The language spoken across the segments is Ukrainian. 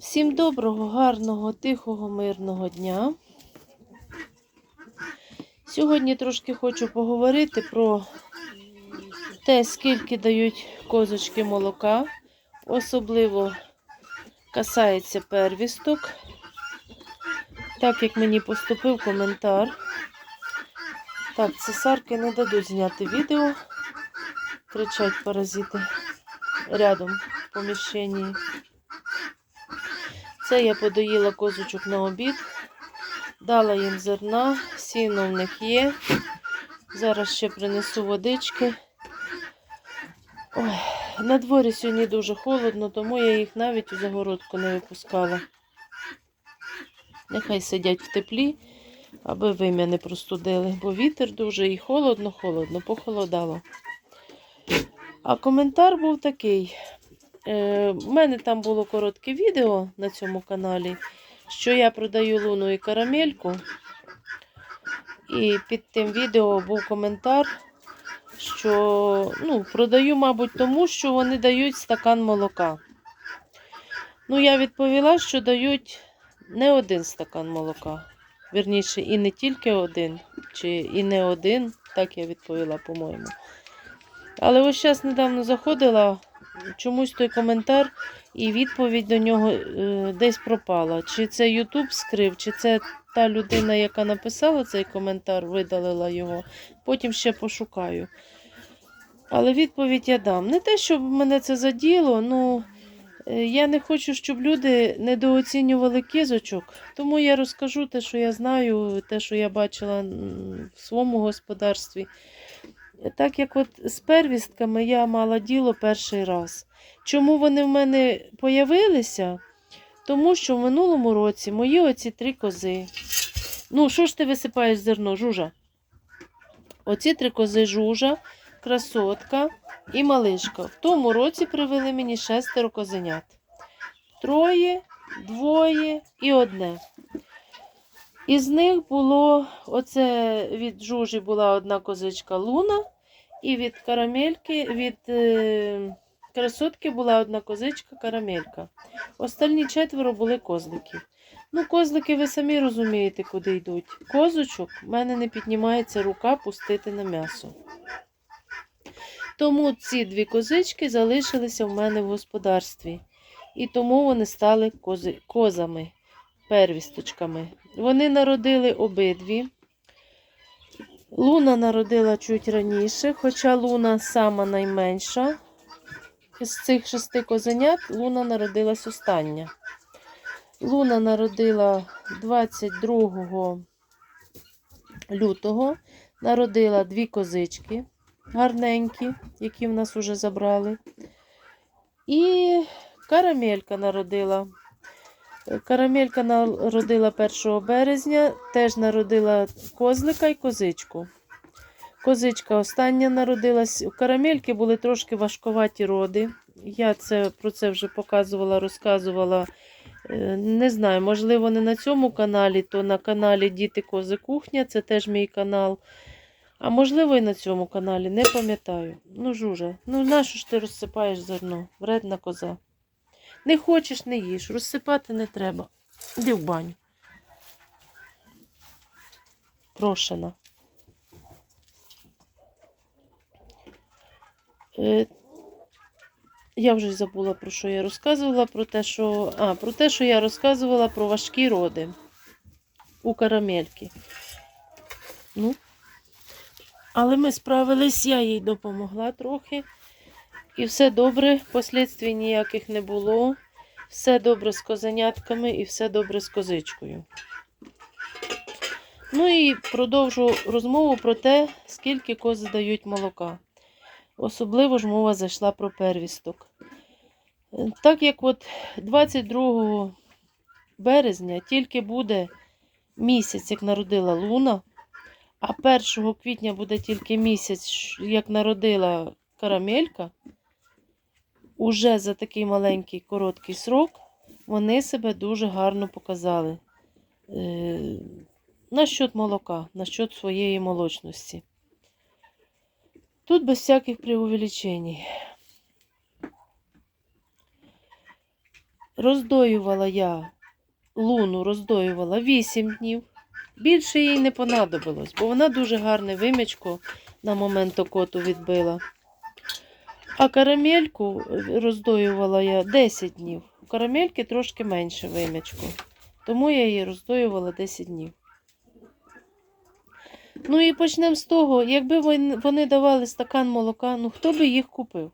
Всім доброго, гарного, тихого, мирного дня. Сьогодні трошки хочу поговорити про те, скільки дають козочки молока. Особливо касається первісток. Так як мені поступив коментар. Так, цесарки не дадуть зняти відео. Кричать паразити рядом в поміщенні. Це я подоїла козочок на обід, дала їм зерна, сіно в них є. Зараз ще принесу водички. Ой, на дворі сьогодні дуже холодно, тому я їх навіть у загородку не випускала. Нехай сидять в теплі, аби вим'я не простудили, бо вітер дуже і холодно-холодно, похолодало. А коментар був такий. Е, У мене там було коротке відео на цьому каналі, що я продаю луну і карамельку. І під тим відео був коментар, що ну, продаю, мабуть, тому що вони дають стакан молока. Ну, я відповіла, що дають не один стакан молока. Вірніше, і не тільки один, чи і не один, так я відповіла, по-моєму. Але ось зараз недавно заходила чомусь той коментар і відповідь до нього е, десь пропала. Чи це Ютуб скрив, чи це та людина, яка написала цей коментар, видалила його. Потім ще пошукаю. Але відповідь я дам. Не те, щоб мене це заділо, ну е, я не хочу, щоб люди недооцінювали кізочок. Тому я розкажу те, що я знаю, те, що я бачила в своєму господарстві. Так як от з первістками я мала діло перший раз. Чому вони в мене появилися? Тому що в минулому році мої оці три кози. Ну, що ж ти висипаєш зерно, жужа? Оці три кози жужа, красотка і малишка. В тому році привели мені шестеро козенят. Троє, двоє і одне. Із них було, оце від жужі була одна козичка Луна, і від карамельки, від е, красотки була одна козичка карамелька. Остальні четверо були козлики. Ну, козлики, ви самі розумієте, куди йдуть. Козочок в мене не піднімається рука пустити на м'ясо. Тому ці дві козички залишилися в мене в господарстві. І тому вони стали кози, козами, первісточками. Вони народили обидві. Луна народила чуть раніше, хоча Луна сама найменша. З цих шести козенят Луна народилась остання. Луна народила 22 лютого, народила дві козички гарненькі, які в нас вже забрали. І карамелька народила. Карамелька народила 1 березня, теж народила козлика і козичку. Козичка остання народилась. У карамельки були трошки важковаті роди. Я це, про це вже показувала, розказувала. Е, Не знаю, можливо, не на цьому каналі, то на каналі Діти Кози Кухня, це теж мій канал. А можливо, і на цьому каналі, не пам'ятаю. Ну, жужа, ну нащо ж ти розсипаєш зерно? Вредна коза. Не хочеш, не їж. Розсипати не треба. Іди в баню. Прошена. Е, я вже забула, про що я розказувала, про те, що. А, про те, що я розказувала про важкі роди у карамельки. Ну, але ми справились, я їй допомогла трохи. І все добре, послідствій ніяких не було. Все добре з козенятками і все добре з козичкою. Ну і продовжу розмову про те, скільки кози дають молока. Особливо ж мова зайшла про первісток. Так як от 22 березня тільки буде місяць, як народила Луна, а 1 квітня буде тільки місяць, як народила карамелька, уже за такий маленький короткий срок вони себе дуже гарно показали. Е, насчет молока, насчет своєї молочності. Тут без всяких преувеличень. роздоювала я луну, роздоювала 8 днів. Більше їй не понадобилось, бо вона дуже гарне вимячко на момент окоту відбила. А карамельку е, роздоювала я 10 днів. У карамельки трошки менше вимячко. Тому я її роздоювала 10 днів. Ну і почнемо з того, якби вони давали стакан молока, ну хто би їх купив?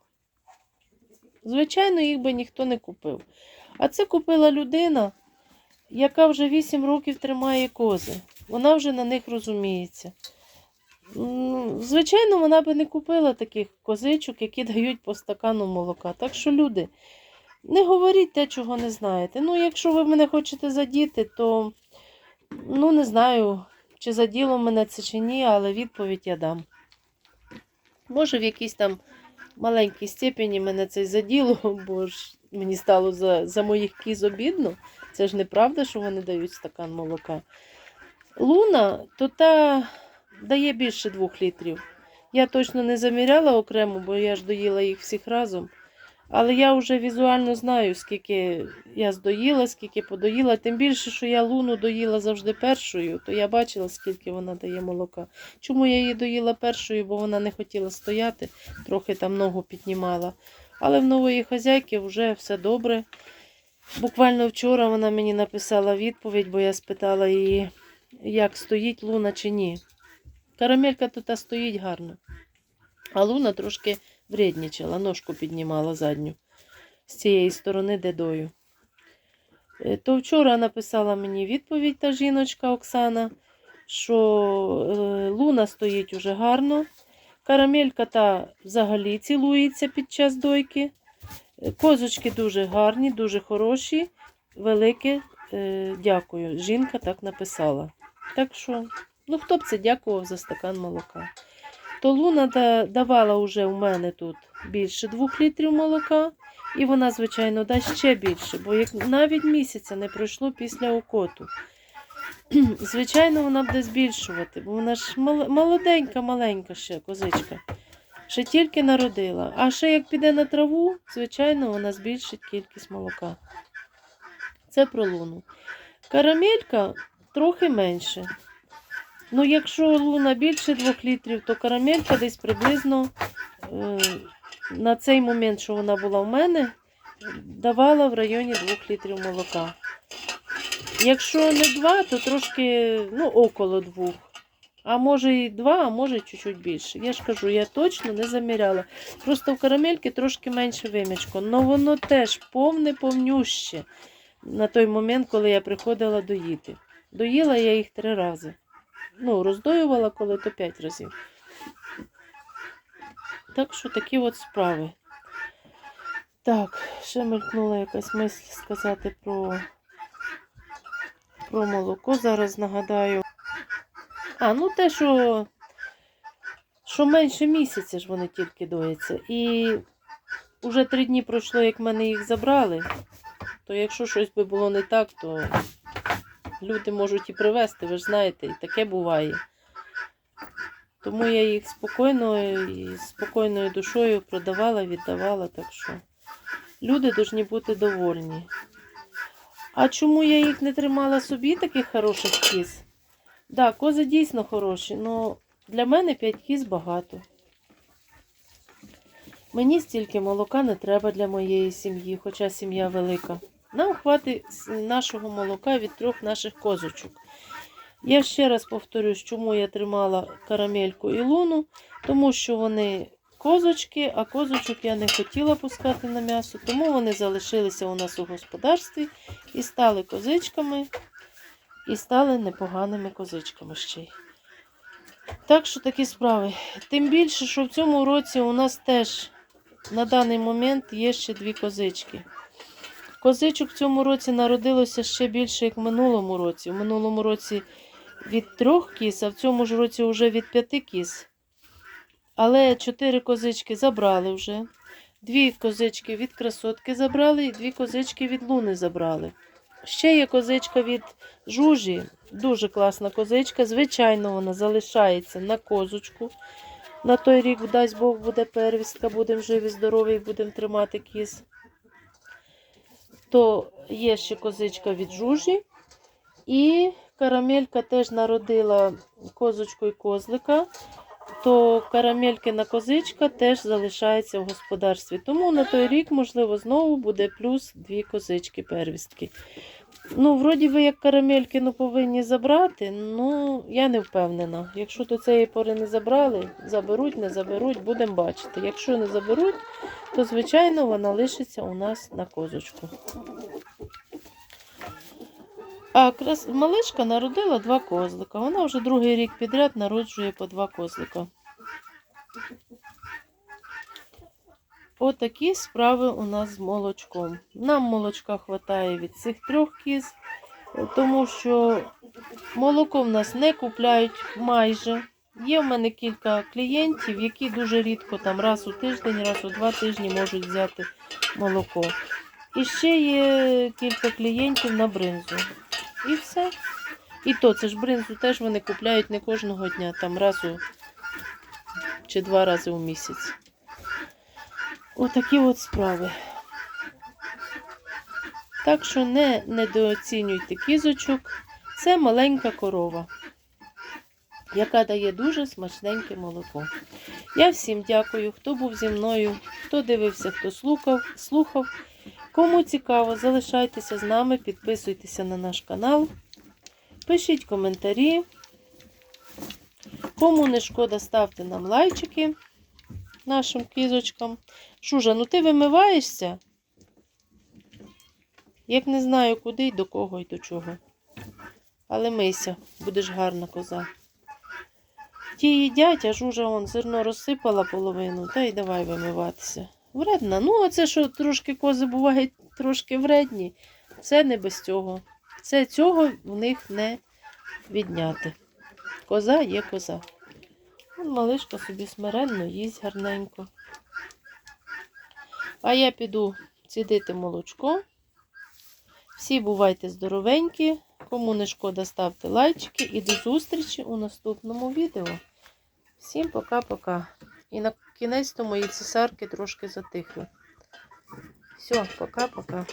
Звичайно, їх би ніхто не купив. А це купила людина, яка вже 8 років тримає кози. Вона вже на них розуміється. М, Звичайно, вона би не купила таких козичок, які дають по стакану молока. Так що, люди, не говоріть те, чого не знаєте. Ну, якщо ви мене хочете задіти, то ну не знаю, чи заділо мене це чи ні, але відповідь я дам. Може, в якійсь там маленькій степені мене це заділо, бо ж мені стало за, за моїх кіз обідно. Це ж неправда, що вони дають стакан молока. Луна, то та дає більше двох літрів. Я точно не заміряла окремо, бо я ж доїла їх всіх разом. Але я вже візуально знаю, скільки я здоїла, скільки подоїла. Тим більше, що я луну доїла завжди першою, то я бачила, скільки вона дає молока. Чому я її доїла першою, бо вона не хотіла стояти, трохи там ногу піднімала. Але в нової хазяйки вже все добре. Буквально вчора вона мені написала відповідь, бо я спитала її, як стоїть луна чи ні. Карамелька тут стоїть гарно. А луна трошки вреднічала, ножку піднімала задню з цієї сторони дедою. Е, То вчора написала мені відповідь та жіночка Оксана, що е, луна стоїть уже гарно. Карамелька та взагалі цілується під час дойки. Е, Козочки дуже гарні, дуже хороші, велике. Дякую. Жінка так написала. Так що, ну хто б це дякував за стакан молока? То Луна давала вже у мене тут більше двох літрів молока, і вона, звичайно, дасть ще більше, бо як навіть місяця не пройшло після окоту. Звичайно, вона буде збільшувати, бо вона ж молоденька, маленька ще козичка. Ще тільки народила. А ще як піде на траву, звичайно, вона збільшить кількість молока. Це про луну. Карамелька трохи менше. Ну, якщо луна більше 2 літрів, то карамелька десь приблизно е, на цей момент, що вона була в мене, давала в районі 2 літрів молока. Якщо не 2, то трошки ну, около 2. А може і 2, а може і чуть-чуть більше. Я ж кажу, я точно не заміряла. Просто в карамельки трошки менше вимічко. але воно теж повне повнюще на той момент, коли я приходила доїти. Доїла я їх три рази. Ну, роздоювала коли то п'ять разів. Так що такі от справи. Так, ще мелькнула якась мисль сказати про, про молоко. Зараз нагадаю. А, ну те, що, що менше місяця ж вони тільки дояться. І вже три дні пройшло, як мене їх забрали. То якщо щось би було не так, то люди можуть і привезти, ви ж знаєте, і таке буває. Тому я їх спокійно і спокійною душою продавала, віддавала, так що люди повинні бути довольні. А чому я їх не тримала собі, таких хороших кіз? Так, да, кози дійсно хороші, але для мене 5 кіз багато. Мені стільки молока не треба для моєї сім'ї, хоча сім'я велика. Нам хватить нашого молока від трьох наших козочок. Я ще раз повторюсь, чому я тримала карамельку і луну, тому що вони козочки, а козочок я не хотіла пускати на м'ясо, тому вони залишилися у нас у господарстві і стали козичками, і стали непоганими козичками ще й. Так що такі справи. Тим більше, що в цьому році у нас теж на даний момент є ще дві козички. Козичок в цьому році народилося ще більше, як в минулому році. У минулому році від трьох кіз, а в цьому ж році вже від п'яти кіз. Але чотири козички забрали вже. Дві козички від красотки забрали і дві козички від луни забрали. Ще є козичка від жужі. Дуже класна козичка. Звичайно, вона залишається на козочку. На той рік, дасть Бог, буде первістка, будемо живі, здорові, будемо тримати кіз. То є ще козичка від жужі. І карамелька теж народила козочку і козлика. То карамелькина козичка теж залишається в господарстві. Тому на той рік, можливо, знову буде плюс дві козички первістки. Ну, вроді ви як карамелькину повинні забрати, ну я не впевнена. Якщо до цієї пори не забрали, заберуть, не заберуть, будемо бачити. Якщо не заберуть, то звичайно вона лишиться у нас на козочку. А крас... малишка народила два козлика. Вона вже другий рік підряд народжує по два козлика. Отакі справи у нас з молочком. Нам молочка вистачає від цих трьох кіз, тому що молоко в нас не купляють майже. Є в мене кілька клієнтів, які дуже рідко, там раз у тиждень, раз у два тижні можуть взяти молоко. І ще є кілька клієнтів на бринзу. І все. І то це ж бринзу теж вони купляють не кожного дня, там раз чи два рази у місяць. Отакі от справи. Так що не недооцінюйте кізочок. Це маленька корова, яка дає дуже смачненьке молоко. Я всім дякую, хто був зі мною, хто дивився, хто слухав. слухав. Кому цікаво, залишайтеся з нами, підписуйтеся на наш канал, пишіть коментарі. Кому не шкода, ставте нам лайчики нашим кізочкам. Шужа, ну ти вимиваєшся? Як не знаю, куди й до кого й до чого. Але мийся, будеш гарна коза. Ті їдять, а жужа вон зерно розсипала половину, та й давай вимиватися. Вредна. Ну, оце що трошки кози бувають трошки вредні. Це не без цього. Це цього в них не відняти. Коза є коза. Малишка собі смиренно їсть гарненько. А я піду цідити молочко. Всі бувайте здоровенькі. Кому не шкода, ставте лайчики і до зустрічі у наступному відео. Всім пока-пока. І на кінець то мої цесарки трошки затихли. Все, пока-пока.